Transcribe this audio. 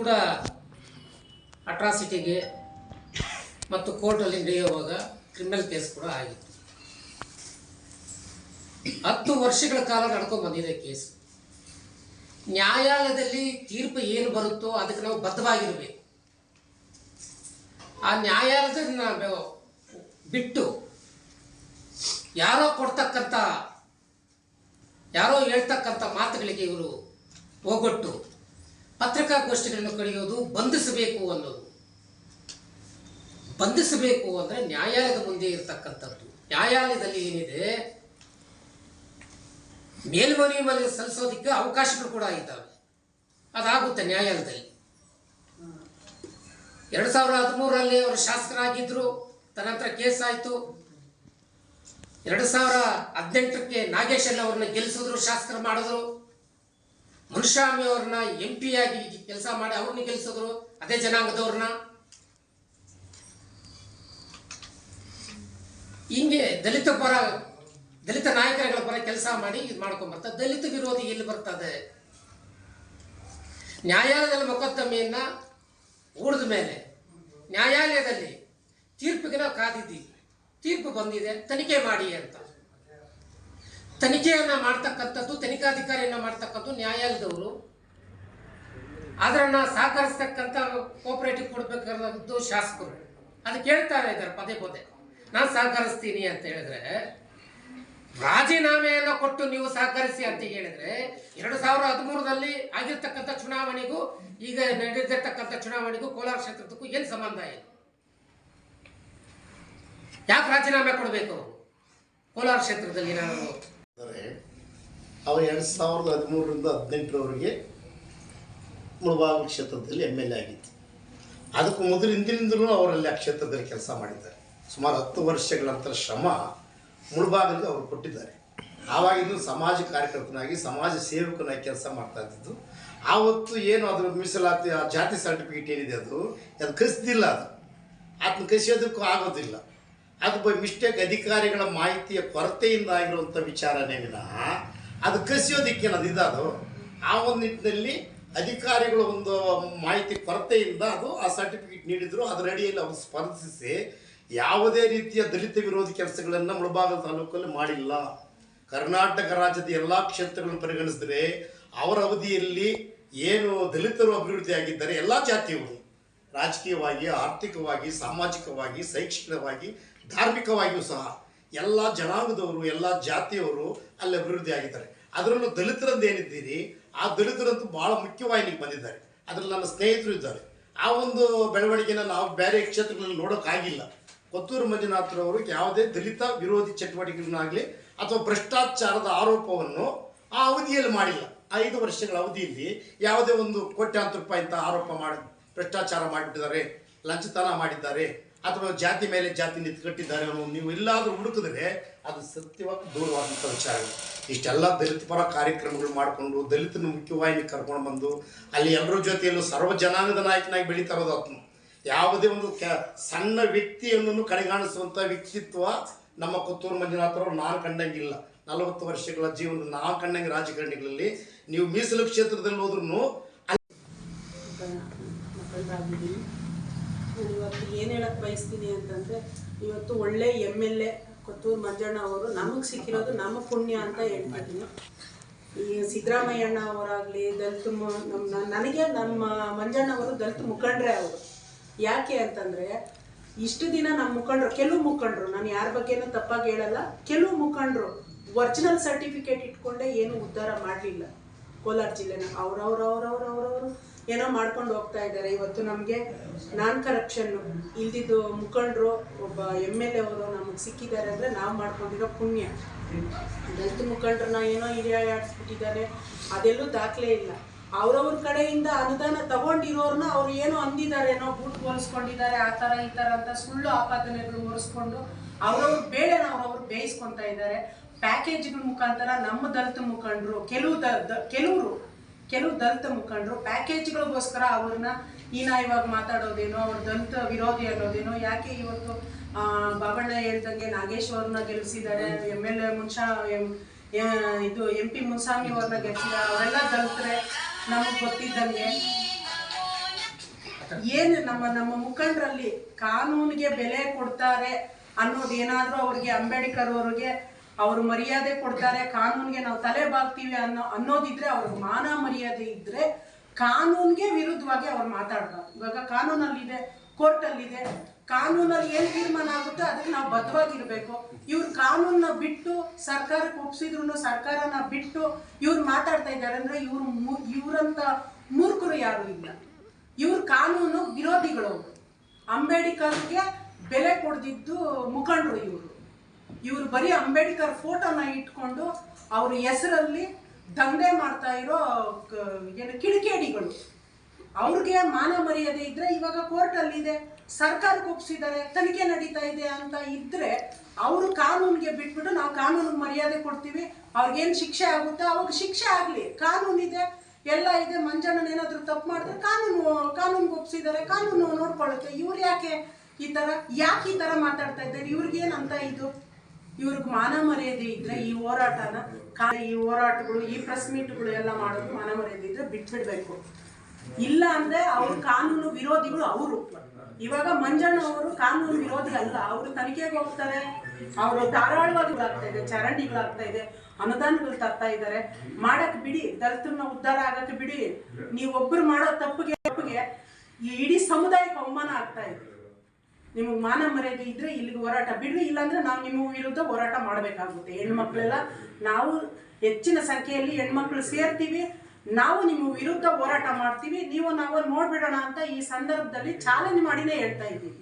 ಕೂಡ ಅಟ್ರಾಸಿಟಿಗೆ ಮತ್ತು ಕೋರ್ಟಲ್ಲಿ ನಡೆಯುವಾಗ ಕ್ರಿಮಿನಲ್ ಕೇಸ್ ಕೂಡ ಆಗಿತ್ತು. ಹತ್ತು ವರ್ಷಗಳ ಕಾಲ ನಡ್ಕೊಂಡು ಬಂದಿದೆ ಕೇಸ್ ನ್ಯಾಯಾಲಯದಲ್ಲಿ ತೀರ್ಪು ಏನು ಬರುತ್ತೋ ಅದಕ್ಕೆ ನಾವು ಬದ್ಧವಾಗಿರಬೇಕು. ಆ ನ್ಯಾಯಾಲಯದ ನಾವು ಬಿಟ್ಟು ಯಾರೋ ಕೊಡ್ತಕ್ಕಂಥ, ಯಾರೋ ಹೇಳ್ತಕ್ಕಂಥ ಮಾತುಗಳಿಗೆ ಇವರು ಹೋಗೊಟ್ಟು ಪತ್ರಿಕಾಗೋಷ್ಠಿಗಳನ್ನು ಕಳೆಯೋದು ಬಂಧಿಸಬೇಕು ಅನ್ನೋದು. ಬಂಧಿಸಬೇಕು ಅಂದರೆ ನ್ಯಾಯಾಲಯದ ಮುಂದೆ ಇರತಕ್ಕಂಥದ್ದು. ನ್ಯಾಯಾಲಯದಲ್ಲಿ ಏನಿದೆ? ಮೇಲ್ಮನವಿ ಮೇಲೆ ಸಲ್ಲಿಸೋದಕ್ಕೆ ಅವಕಾಶಗಳು ಕೂಡ ಇದ್ದಾವೆ. ಅದಾಗುತ್ತೆ ನ್ಯಾಯಾಲಯದಲ್ಲಿ. ಎರಡು ಸಾವಿರದ ಹದಿಮೂರರಲ್ಲಿ ಅವರು ಶಾಸಕರಾಗಿದ್ದರು ತದನಂತರ ಕೇಸ್ ಆಯಿತು. ಎರಡು ಸಾವಿರ ಹದಿನೆಂಟಕ್ಕೆ ನಾಗೇಶನ್ ಅವ್ರನ್ನ ಗೆಲ್ಲಿಸಿದ್ರು ಶಾಸಕರು ಮಾಡಿದ್ರು. ಮುನ್ಸ್ವಾಮಿ ಅವ್ರನ್ನ ಎಂ ಪಿ ಆಗಿ ಕೆಲಸ ಮಾಡಿ ಅವ್ರನ್ನ ಗೆಲ್ಸಿದ್ರು ಅದೇ ಜನಾಂಗದವ್ರನ್ನ. ಹಿಂಗೆ ದಲಿತ ಪರ ದಲಿತ ನಾಯಕರುಗಳ ಪರ ಕೆಲಸ ಮಾಡಿ ಇದು ಮಾಡ್ಕೊಂಡ್ ಬರ್ತಾರೆ ದಲಿತ ವಿರೋಧಿ ಎಲ್ಲಿ ಬರ್ತದೆ? ನ್ಯಾಯಾಲಯದಲ್ಲಿ ಮೊಕದ್ದಮೆಯನ್ನ ಹೂಡಿದ ಮೇಲೆ, ನ್ಯಾಯಾಲಯದಲ್ಲಿ ತೀರ್ಪಿಗೆ ನಾವು ಕಾದಿದ್ದೀವಿ. ತೀರ್ಪು ಬಂದಿದೆ, ತನಿಖೆ ಮಾಡಿ ಅಂತ. ತನಿಖೆಯನ್ನ ಮಾಡ್ತಕ್ಕಂಥದ್ದು, ತನಿಖಾಧಿಕಾರಿಯನ್ನ ಮಾಡ್ತಕ್ಕಂಥದ್ದು ನ್ಯಾಯಾಲಯದವರು. ಅದರನ್ನ ಸಹಕರಿಸ್ತಕ್ಕಂಥ ಕೋಪರೇಟಿವ್ ಕೊಡ್ಬೇಕಾದ್ದು ಶಾಸಕರು. ಅದು ಹೇಳ್ತಾರೆ ಇದ್ದಾರೆ ಪದೇ ಪದೇ. ನಾನು ಸಹಕರಿಸ್ತೀನಿ ಅಂತ ಹೇಳಿದ್ರೆ, ರಾಜೀನಾಮೆಯನ್ನು ಕೊಟ್ಟು ನೀವು ಸಹಕರಿಸಿ ಅಂತ ಹೇಳಿದ್ರೆ, ಎರಡು ಸಾವಿರದ ಹದಿಮೂರರಲ್ಲಿ ಆಗಿರ್ತಕ್ಕಂಥ ಚುನಾವಣೆಗೂ, ಈಗ ನಡೆದಿರ್ತಕ್ಕಂಥ ಚುನಾವಣೆಗೂ ಕೋಲಾರ ಕ್ಷೇತ್ರದಕ್ಕೂ ಏನು ಸಂಬಂಧ ಇದೆ? ಯಾಕೆ ರಾಜೀನಾಮೆ ಕೊಡಬೇಕು? ಕೋಲಾರ ಕ್ಷೇತ್ರದಲ್ಲಿ ನಾನು ಅಂದರೆ ಅವರು ಎರಡು ಸಾವಿರದ ಹದಿಮೂರರಿಂದ ಹದಿನೆಂಟರವರೆಗೆ ಮುಳಬಾಗಿಲು ಕ್ಷೇತ್ರದಲ್ಲಿ ಎಂ ಎಲ್ ಎ ಆಗಿತ್ತು. ಅದಕ್ಕೂ ಮೊದಲು ಹಿಂದಿನಿಂದಲೂ ಅವರಲ್ಲಿ ಆ ಕ್ಷೇತ್ರದಲ್ಲಿ ಕೆಲಸ ಮಾಡಿದ್ದಾರೆ. ಸುಮಾರು ಹತ್ತು ವರ್ಷಗಳ ನಂತರ ಶ್ರಮ ಮುಳಬಾಗಿಲಿಗೆ ಅವರು ಕೊಟ್ಟಿದ್ದಾರೆ. ಆವಾಗಿದ್ದು ಸಮಾಜ ಕಾರ್ಯಕರ್ತನಾಗಿ, ಸಮಾಜ ಸೇವಕನಾಗಿ ಕೆಲಸ ಮಾಡ್ತಾ ಇದ್ದಿದ್ದು. ಆವತ್ತು ಏನು ಅದರ ಮೀಸಲಾತಿ, ಆ ಜಾತಿ ಸರ್ಟಿಫಿಕೇಟ್ ಏನಿದೆ ಅದು ಅದು ಕಸಿದಿಲ್ಲ ಅದು. ಅದನ್ನ ಕಸಿಯೋದಕ್ಕೂ ಆಗೋದಿಲ್ಲ. ಅದು ಬೈ ಮಿಸ್ಟೇಕ್ ಅಧಿಕಾರಿಗಳ ಮಾಹಿತಿಯ ಕೊರತೆಯಿಂದ ಆಗಿರುವಂಥ ವಿಚಾರನೇ ವಿನಃ ಅದು ಕಸಿಯೋದಿಕ್ಕೆ ಅದು ಇದದು. ಆ ಒಂದು ನಿಟ್ಟಿನಲ್ಲಿ ಅಧಿಕಾರಿಗಳ ಒಂದು ಮಾಹಿತಿ ಕೊರತೆಯಿಂದ ಅದು ಆ ಸರ್ಟಿಫಿಕೇಟ್ ನೀಡಿದ್ರು. ಅದರ ಅಡಿಯಲ್ಲಿ ಅವರು ಸ್ಪರ್ಧಿಸಿ ಯಾವುದೇ ರೀತಿಯ ದಲಿತ ವಿರೋಧಿ ಕೆಲಸಗಳನ್ನು ಮುಳಬಾಗಲ ತಾಲೂಕಲ್ಲಿ ಮಾಡಿಲ್ಲ. ಕರ್ನಾಟಕ ರಾಜ್ಯದ ಎಲ್ಲ ಕ್ಷೇತ್ರಗಳನ್ನು ಪರಿಗಣಿಸಿದರೆ ಅವರ ಅವಧಿಯಲ್ಲಿ ಏನು ದಲಿತರು ಅಭಿವೃದ್ಧಿ ಆಗಿದ್ದಾರೆ, ಎಲ್ಲ ಜಾತಿಯವರು, ರಾಜಕೀಯವಾಗಿ, ಆರ್ಥಿಕವಾಗಿ, ಸಾಮಾಜಿಕವಾಗಿ, ಶೈಕ್ಷಣಿಕವಾಗಿ ಧಾರ್ಮಿಕವಾಗಿಯೂ ಸಹ ಎಲ್ಲ ಜನಾಂಗದವರು, ಎಲ್ಲ ಜಾತಿಯವರು ಅಲ್ಲಿ ಅಭಿವೃದ್ಧಿ ಆಗಿದ್ದಾರೆ. ಅದರಲ್ಲೂ ದಲಿತರಂದು ಏನಿದ್ದೀರಿ, ಆ ದಲಿತರಂತೂ ಭಾಳ ಮುಖ್ಯವಾಹಿನಿಗೆ ಬಂದಿದ್ದಾರೆ. ಅದರಲ್ಲಿ ನನ್ನ ಸ್ನೇಹಿತರು ಇದ್ದಾರೆ. ಆ ಒಂದು ಬೆಳವಣಿಗೆನ ನಾವು ಬೇರೆ ಕ್ಷೇತ್ರಗಳಲ್ಲಿ ನೋಡೋಕ್ಕಾಗಿಲ್ಲ. ಕೊತ್ತೂರು ಮಂಜುನಾಥರವರು ಯಾವುದೇ ದಲಿತ ವಿರೋಧಿ ಚಟುವಟಿಕೆಗಳನ್ನಾಗಲಿ ಅಥವಾ ಭ್ರಷ್ಟಾಚಾರದ ಆರೋಪವನ್ನು ಆ ಅವಧಿಯಲ್ಲಿ ಮಾಡಿಲ್ಲ. ಐದು ವರ್ಷಗಳ ಅವಧಿಯಲ್ಲಿ ಯಾವುದೇ ಒಂದು ಕೋಟ್ಯಾಂತರ ರೂಪಾಯಿ ಅಂತ ಆರೋಪ ಮಾಡಿ, ಭ್ರಷ್ಟಾಚಾರ ಮಾಡಿಬಿಟ್ಟಿದ್ದಾರೆ, ಲಂಚತನ ಮಾಡಿದ್ದಾರೆ. ಅಥವಾ ಜಾತಿ ಮೇಲೆ ಜಾತಿ ನಿಂತ್ಕಟ್ಟಿದ್ದಾರೆ ಅನ್ನೋ ನೀವು ಎಲ್ಲಾದರೂ ಹುಡುಕಿದ್ರೆ ಅದು ಸತ್ಯವಾಗಿ ದೂರವಾದಂಥ ವಿಚಾರಗಳು ಇಷ್ಟೆಲ್ಲ ದಲಿತ ಪರ ಕಾರ್ಯಕ್ರಮಗಳು ಮಾಡಿಕೊಂಡು ದಲಿತನ ಮುಖ್ಯವಾಹಿನಿ ಕರ್ಕೊಂಡು ಬಂದು ಅಲ್ಲಿ ಎಲ್ಲರ ಜೊತೆಯಲ್ಲೂ ಸರ್ವ ಜನಾಂಗದ ನಾಯಕನಾಗಿ ಬೆಳೀತಾ ಇರೋದು ಯಾವುದೇ ಒಂದು ಕೆ ಸಣ್ಣ ವ್ಯಕ್ತಿಯನ್ನು ಕಡೆಗಾಣಿಸುವಂಥ ವ್ಯಕ್ತಿತ್ವ ನಮ್ಮ ಕೊತ್ತೂರು ಮಂಜುನಾಥರವ್ರು ನಾನು ಕಂಡಂಗಿಲ್ಲ ನಲವತ್ತು ವರ್ಷಗಳ ಜೀವನದ ನಾವು ಕಂಡಂಗೆ ರಾಜಕಾರಣಿಗಳಲ್ಲಿ ನೀವು ಮೀಸಲು ಕ್ಷೇತ್ರದಲ್ಲಿ ಹೋದ್ರೂ ನಾನು ಇವತ್ತು ಏನು ಹೇಳಕ್ಕೆ ಬಯಸ್ತೀನಿ ಅಂತಂದರೆ, ಇವತ್ತು ಒಳ್ಳೆ M L A Kothur Manjanna ಅವರು ನಮಗೆ ಸಿಕ್ಕಿರೋದು ನಮ್ಮ ಪುಣ್ಯ ಅಂತ ಹೇಳ್ತಿದ್ದೀನಿ ಈ ಸಿದ್ದರಾಮಯ್ಯಣ್ಣ ಅವರಾಗಲಿ, ದಲಿತ ನಮ್ಮ ನನಗೆ ನಮ್ಮ ಮಂಜಣ್ಣ ಅವರು ದಲಿತ ಮುಖಂಡ್ರೆ ಅವರು. ಯಾಕೆ ಅಂತಂದರೆ, ಇಷ್ಟು ದಿನ ನಮ್ಮ ಮುಖಂಡರು, ಕೆಲವು ಮುಖಂಡರು, ನಾನು ಯಾರ ಬಗ್ಗೆನೂ ತಪ್ಪಾಗಿ ಹೇಳಲ್ಲ, ಕೆಲವು ಮುಖಂಡರು ಒರಿಜಿನಲ್ ಸರ್ಟಿಫಿಕೇಟ್ ಇಟ್ಕೊಂಡೆ ಏನು ಉದ್ಧಾರ ಮಾಡಲಿಲ್ಲ. ಕೋಲಾರ ಜಿಲ್ಲೆನ ಅವ್ರವ್ರು ಅವ್ರವ್ರು ಅವ್ರವರು ಏನೋ ಮಾಡ್ಕೊಂಡು ಹೋಗ್ತಾ ಇದ್ದಾರೆ. ಇವತ್ತು ನಮಗೆ ನಾನ್ ಕರಪ್ಷನ್ನು ಇಲ್ದಿದ್ದು ಮುಖಂಡರು, ಒಬ್ಬ ಎಂ ಎಲ್ ಎ ಅವರು ನಮಗೆ ಸಿಕ್ಕಿದ್ದಾರೆ ಅಂದರೆ ನಾವು ಮಾಡ್ಕೊಂಡಿರೋ ಪುಣ್ಯ. ದಲಿತ ಮುಖಂಡ್ರನ್ನ ಏನೋ ಹಿರಿಯಾಡಿಸ್ಬಿಟ್ಟಿದ್ದಾರೆ ಅದೆಲ್ಲೂ ದಾಖಲೆ ಇಲ್ಲ. ಅವ್ರವ್ರ ಕಡೆಯಿಂದ ಅನುದಾನ ತಗೊಂಡಿರೋರ್ನ ಅವ್ರು ಏನೋ ಅಂದಿದ್ದಾರೇನೋ ಬೂಟ್ ಹೋಲಿಸ್ಕೊಂಡಿದ್ದಾರೆ, ಆ ಥರ ಈ ಥರ ಅಂತ ಸುಳ್ಳು ಆಪಾದನೆಗಳು ಹೊರಿಸ್ಕೊಂಡು ಅವ್ರವ್ರ ಬೇಳೆನ ಅವ್ರವ್ರು ಬೇಯಿಸ್ಕೊತಾ ಇದ್ದಾರೆ. ಪ್ಯಾಕೇಜ್ಗಳ ಮುಖಾಂತರ ನಮ್ಮ ದಲಿತ ಮುಖಂಡರು, ಕೆಲವು ದ- ಕೆಲವರು ಕೆಲವು ದಲಿತ ಮುಖಂಡರು ಪ್ಯಾಕೇಜ್ಗಳಿಗೋಸ್ಕರ ಅವ್ರನ್ನ ಹೀನಾಯವಾಗಿ ಮಾತಾಡೋದೇನೋ, ಅವ್ರ ದಲಿತ ವಿರೋಧಿ ಅನ್ನೋದೇನೋ, ಯಾಕೆ ಇವತ್ತು ಬಾಬಣ್ಣ ಹೇಳ್ದಂಗೆ ನಾಗೇಶ್ವರನ್ನ ಗೆಲ್ಲಿಸಿದ್ದಾರೆ ಎಂ ಎಲ್ ಎ ಮುನ್ಸಾ ಇದು ಎಂ ಪಿ ಮುನ್ಸಾಮಿ ಅವ್ರನ್ನ ಗೆಲ್ಲಿಸಿದ್ದಾರೆ ಅವರೆಲ್ಲ ದಲಿತರೆ, ನಮಗೆ ಗೊತ್ತಿದ್ದಂಗೆ. ಏನು ನಮ್ಮ ನಮ್ಮ ಮುಖಂಡರಲ್ಲಿ ಕಾನೂನಿಗೆ ಬೆಲೆ ಕೊಡ್ತಾರೆ ಅನ್ನೋದು ಏನಾದರೂ ಅವ್ರಿಗೆ, ಅಂಬೇಡ್ಕರ್ ಅವ್ರಿಗೆ ಅವರು ಮರ್ಯಾದೆ ಕೊಡ್ತಾರೆ, ಕಾನೂನಿಗೆ ನಾವು ತಲೆ ಬಾಗ್ತೀವಿ ಅನ್ನೋ ಅನ್ನೋದಿದ್ರೆ ಅವ್ರ ಮಾನ ಮರ್ಯಾದೆ ಇದ್ರೆ ಕಾನೂನಿಗೆ ವಿರುದ್ಧವಾಗಿ ಅವ್ರು ಮಾತಾಡಬಾರ್ದು. ಇವಾಗ ಕಾನೂನಲ್ಲಿದೆ, ಕೋರ್ಟಲ್ಲಿದೆ. ಕಾನೂನಲ್ಲಿ ಏನು ತೀರ್ಮಾನ ಆಗುತ್ತೆ ಅದಕ್ಕೆ ನಾವು ಬದ್ಧವಾಗಿರ್ಬೇಕು. ಇವ್ರು ಕಾನೂನ ಬಿಟ್ಟು ಸರ್ಕಾರಕ್ಕೆ ಒಪ್ಸಿದ್ರು ಸರ್ಕಾರನ ಬಿಟ್ಟು ಇವ್ರು ಮಾತಾಡ್ತಾ ಇದ್ದಾರೆ ಅಂದ್ರೆ ಇವ್ರು ಇವ್ರಂತ ಮೂರ್ಖರು ಯಾರು ಇಲ್ಲ. ಇವ್ರ ಕಾನೂನು ವಿರೋಧಿಗಳು. ಅಂಬೇಡ್ಕರ್ಗೆ ಬೆಲೆ ಕೊಡ್ದಿದ್ದು ಮುಖಂಡರು ಇವರು. ಇವರು ಬರೀ ಅಂಬೇಡ್ಕರ್ ಫೋಟೋನ ಇಟ್ಕೊಂಡು ಅವ್ರ ಹೆಸರಲ್ಲಿ ದಂಧೆ ಮಾಡ್ತಾ ಇರೋ ಏನು ಕಿಡಿಕೇಡಿಗಳು. ಅವ್ರಿಗೆ ಮಾನ ಮರ್ಯಾದೆ ಇದ್ರೆ ಇವಾಗ ಕೋರ್ಟಲ್ಲಿ ಇದೆ ಸರ್ಕಾರಕ್ಕೆ ಒಪ್ಸಿದ್ದಾರೆ, ತನಿಖೆ ನಡೀತಾ ಇದೆ ಅಂತ ಇದ್ರೆ ಅವರು ಕಾನೂನಿಗೆ ಬಿಟ್ಬಿಟ್ಟು ನಾವು ಕಾನೂನಿಗೆ ಮರ್ಯಾದೆ ಕೊಡ್ತೀವಿ. ಅವ್ರಿಗೇನು ಶಿಕ್ಷೆ ಆಗುತ್ತೆ ಅವಾಗ ಶಿಕ್ಷೆ ಆಗಲಿ. ಕಾನೂನಿದೆ ಎಲ್ಲ ಇದೆ. ಮಂಜಣ್ಣನ ಏನಾದರೂ ತಪ್ಪು ಮಾಡಿದ್ರೆ ಕಾನೂನು, ಕಾನೂನಿಗೆ ಒಪ್ಸಿದ್ದಾರೆ. ಕಾನೂನು ನೋಡ್ಕೊಳ್ಳುತ್ತೆ ಇವ್ರು ಯಾಕೆ ಈ ಥರ, ಯಾಕೆ ಈ ಥರ ಮಾತಾಡ್ತಾ ಇದ್ದಾರೆ? ಇವ್ರಿಗೇನಂತ ಇದು? ಇವ್ರಿಗೆ ಮಾನ ಮರ್ಯಾದೆ ಇದ್ರೆ ಈ ಹೋರಾಟನ ಈ ಹೋರಾಟಗಳು, ಈ ಪ್ರೆಸ್ ಮೀಟ್ಗಳು ಎಲ್ಲ ಮಾಡೋದು ಮಾನ ಮರ್ಯಾದೆ ಇದ್ರೆ ಬಿಟ್ಬಿಡ್ಬೇಕು. ಇಲ್ಲ ಅಂದ್ರೆ ಅವ್ರ ಕಾನೂನು ವಿರೋಧಿಗಳು ಅವರು. ಇವಾಗ ಮಂಜಣ್ಣ ಅವರು ಕಾನೂನು ವಿರೋಧಿ ಅಲ್ಲ, ಅವರು ತನಿಖೆಗೆ ಹೋಗ್ತಾರೆ. ಅವರು ಧಾರಾಳವಾದಿಗಳಾಗ್ತಾ ಇದೆ, ಚರಂಡಿಗಳಾಗ್ತಾ ಇದೆ, ಅನುದಾನಗಳು ತರ್ತಾ ಇದ್ದಾರೆ. ಮಾಡಕ್ ಬಿಡಿ, ದಲಿತರನ್ನ ಉದ್ಧಾರ ಆಗಕ್ಕೆ ಬಿಡಿ. ನೀವೊಬ್ರು ಮಾಡೋ ತಪ್ಪಿಗೆ ತಪ್ಪಿಗೆ ಇಡೀ ಸಮುದಾಯಕ್ಕೆ ಅವಮಾನ ಆಗ್ತಾ ಇದೆ. ನಿಮಗೆ ಮಾನ ಮರ್ಯಾದೆ ಇದ್ರೆ ಇಲ್ಲಿಗೆ ಹೋರಾಟ. ಬಿಡ್ರಿ, ಇಲ್ಲಾಂದ್ರೆ ನಾವು ನಿಮ್ಮ ವಿರುದ್ಧ ಹೋರಾಟ ಮಾಡಬೇಕಾಗುತ್ತೆ. ಹೆಣ್ಮಕ್ಳೆಲ್ಲ ನಾವು ಹೆಚ್ಚಿನ ಸಂಖ್ಯೆಯಲ್ಲಿ ಹೆಣ್ಮಕ್ಳು ಸೇರ್ತೀವಿ, ನಾವು ನಿಮ್ಮ ವಿರುದ್ಧ ಹೋರಾಟ ಮಾಡ್ತೀವಿ. ನೀವು ನಾವು ನೋಡ್ಬಿಡೋಣ ಅಂತ ಈ ಸಂದರ್ಭದಲ್ಲಿ ಚಾಲೆಂಜ್ ಮಾಡಿನೇ ಹೇಳ್ತಾ ಇದ್ದೀವಿ.